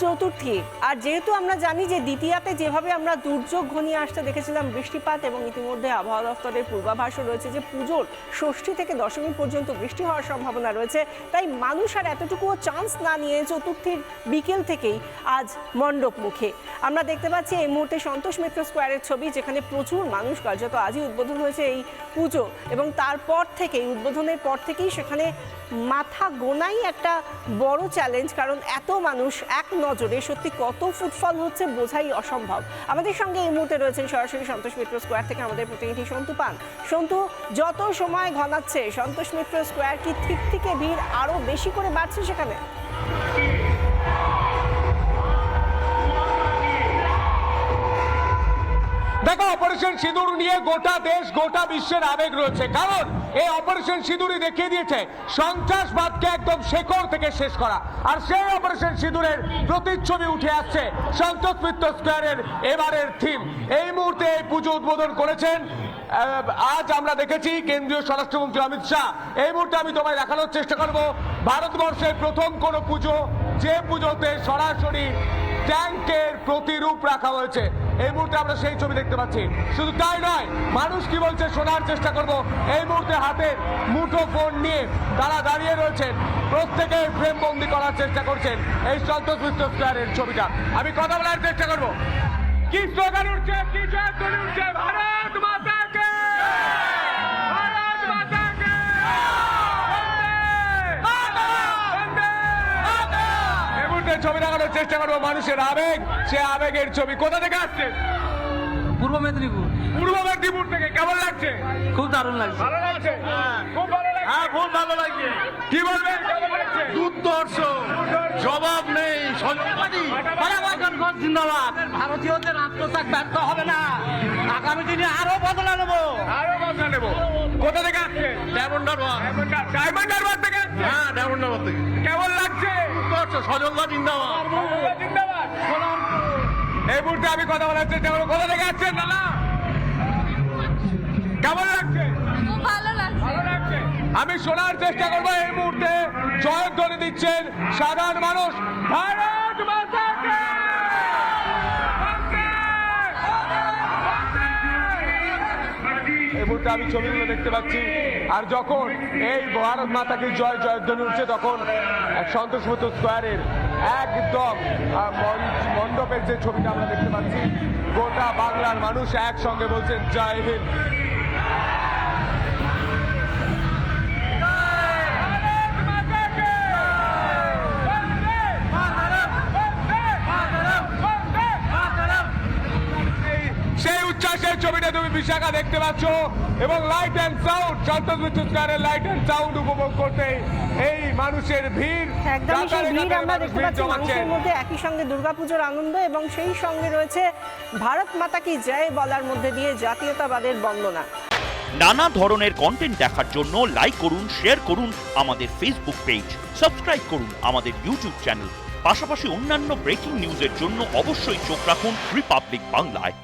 চতুর্থী। আর যেহেতু আমরা জানি যে দ্বিতীয়াতে যেভাবে আমরা দুর্যোগ ঘনিয়ে আসতে দেখেছিলাম, বৃষ্টিপাত এবং ইতিমধ্যে আবহাওয়া দপ্তরের পূর্বাভাসও রয়েছে যে পুজোর ষষ্ঠী থেকে দশমী পর্যন্ত বৃষ্টি হওয়ার সম্ভাবনা রয়েছে। তাই মানুষ আর এতটুকুও চান্স না নিয়ে চতুর্থীর বিকেল থেকেই আজ মণ্ডপ মুখে আমরা দেখতে পাচ্ছি এই মুহূর্তে সন্তোষ মিত্র স্কোয়ারের ছবি, যেখানে প্রচুর মানুষ কার্যত আজই উদ্বোধন হয়েছে এই পুজো এবং তারপর থেকেই, উদ্বোধনের পর থেকেই সেখানে মাথা গোনাই একটা বড় চ্যালেঞ্জ কারণ এত মানুষ এক নজরে সত্যি কত ফুটফল হচ্ছে বোঝাই অসম্ভব। আমাদের সঙ্গে এই মুহূর্তে রয়েছেন সরাসরি সন্তোষ মিত্র স্কোয়ার থেকে আমাদের প্রতিনিধি সন্তু পান। সন্তু, যত সময় ঘনাচ্ছে, সন্তোষ মিত্র স্কোয়ার কি ঠিক থেকে ভিড় আরও বেশি করে বাড়ছে সেখানে? অপারেশন সিঁদুর নিয়ে গোটা দেশ, গোটা বিশ্বের আবেগ রয়েছে। কারণ এই অপারেশন সিঁদুরই দেখিয়ে দিয়েছে, সন্ত্রাসবাদকে একদম শেকড় থেকে শেষ করা। আর সেই অপারেশন সিঁদুরের প্রতিচ্ছবি উঠে আসছে সন্তোষ মিত্র স্কোয়ারের এবারের থিম। এই মুহূর্তে এই পুজো উদ্বোধন করেছেন আজ আমরা দেখেছি কেন্দ্রীয় স্বরাষ্ট্রমন্ত্রী অমিত শাহ। এই মুহূর্তে আমি তোমায় দেখানোর চেষ্টা করব, ভারতবর্ষের প্রথম কোনো পুজো, যে পুজোতে সরাসরি ট্যাঙ্কের প্রতিরূপ রাখা হয়েছে। এই মুহূর্তে আমরা সেই ছবি দেখতে পাচ্ছি। শুধু তাই নয়, মানুষ কি বলছে শোনার চেষ্টা করব। এই মুহূর্তে হাতে মুঠো ফোন নিয়ে তারা দাঁড়িয়ে রয়েছেন। প্রত্যেকে ফ্রেম বন্দি করার চেষ্টা করছেন এই সন্তোষ মিত্র স্কোয়ারের ছবিটা। আমি কথা বলার চেষ্টা করব। কি স্লোগান উঠছে কি জয় উঠছে ভারত মুহূর্তে ছবি দেখানোর চেষ্টা করব মানুষের আবেগ সে আবেগের ছবি। কোথা থেকে আসছে? পূর্ব মেদিনীপুর। পূর্ব মেদিনীপুর থেকে। কেমন লাগছে? খুব দারুণ লাগছে। ভালো লাগছে? খুব ভালো লাগছে? হ্যাঁ খুব ভালো লাগছে। কি বলবেন? কেমন লাগছে? দুর্দর্শ। জবাব নেই জিন্দাবাদ। ভারতীয়দের আত্মত্যাগ ব্যর্থ হবে না। আগামী দিনে আরও বদলা নেব। আরও কথা নেব। কোথা থেকে আসছে? Diamond Harbour. থেকে হ্যাঁ ডায়মন্ডার থেকে। কেমন লাগছে? সজলদা জিন্দাবাদ। এই মুহূর্তে আমি কথা বলার চেষ্টা করব। কোথা থেকে আসছেন দাদা? কেমন লাগছে? খুব ভালো লাগছে। ভালো লাগছে। আমি শোনার চেষ্টা করব এই মুহূর্তে। জয়ধ্বনি দিচ্ছেন সাধারণ মানুষ। ভারত! এই মুহূর্তে আমি ছবিগুলো দেখতে পাচ্ছি। আর যখন এই ভারত মাতাকে জয় জয় জয়ধ্বনি উঠছে, তখন এক সন্তোষ মিত্র স্কোয়ারের একদম মণ্ডপের যে ছবিটা আমরা দেখতে পাচ্ছি, গোটা বাংলার মানুষ একসঙ্গে বলছেন, জয় হিন্দ। ছবিটা তুমি বিশাখা দেখতে পাচ্ছ এবং light and sound Santosh Mitra স্কোয়ারের লাইট অ্যান্ড সাউন্ড উপভোগ করতে এই মানুষের ভিড় একদমই সেই ভিড় আমরা দেখতে পাচ্ছি মানুষের মধ্যে একই সঙ্গে দুর্গাপুজোর আনন্দ এবং সেই সঙ্গে রয়েছে ভারত মাতা কি জয় বলার মধ্যে দিয়ে জাতীয়তাবাদের বন্দনা। নানা ধরনের কন্টেন্ট দেখার জন্য লাইক করুন শেয়ার করুন আমাদের ফেসবুক পেজ সাবস্ক্রাইব করুন আমাদের ইউটিউব চ্যানেল পাশাপাশি অন্যান্য ব্রেকিং নিউজের জন্য অবশ্যই চোখ রাখুন রিপাবলিক বাংলায়